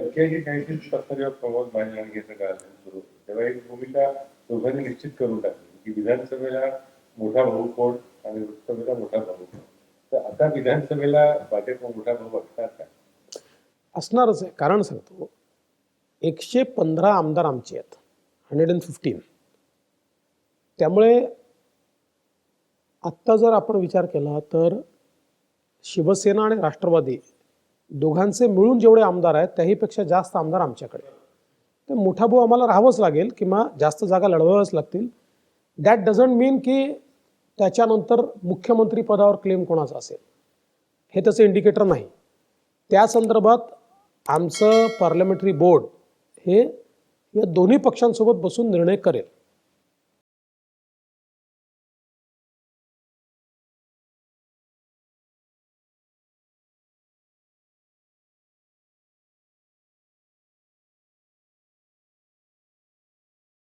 पंच्याऐंशी काहीतरी टक्के जेव्हा प्रमोद मांजरांगेचं कारण सुरू तेव्हा एक भूमिका दोघांनी निश्चित करून टाकली की विधानसभेला मोठा भाऊ कोण आणि वृत्तसभेला मोठा भाऊ कोण? तर आता विधानसभेला भाजप मोठा भाऊ असणार का असणारच आहे. कारण सांगतो एकशे पंधरा आमदार आमचे आहेत. हंड्रेड अँड फिफ्टीन त्यामुळे आत्ता जर आपण विचार केला तर शिवसेना आणि राष्ट्रवादी दोघांचे मिळून जेवढे आमदार आहेत त्याहीपेक्षा जास्त आमदार आमच्याकडे. तर मोठा भाऊ आम्हाला राहावंच लागेल किंवा जास्त जागा लढवाव्याच लागतील. दॅट डझंट मीन की त्याच्यानंतर मुख्यमंत्री पदावर क्लेम कोणाचा असेल. हे त्याचं इंडिकेटर नाही. त्या संदर्भात आमचं पार्लमेंटरी बोर्ड हे या दोन्ही पक्षांसोबत बसून निर्णय करेल.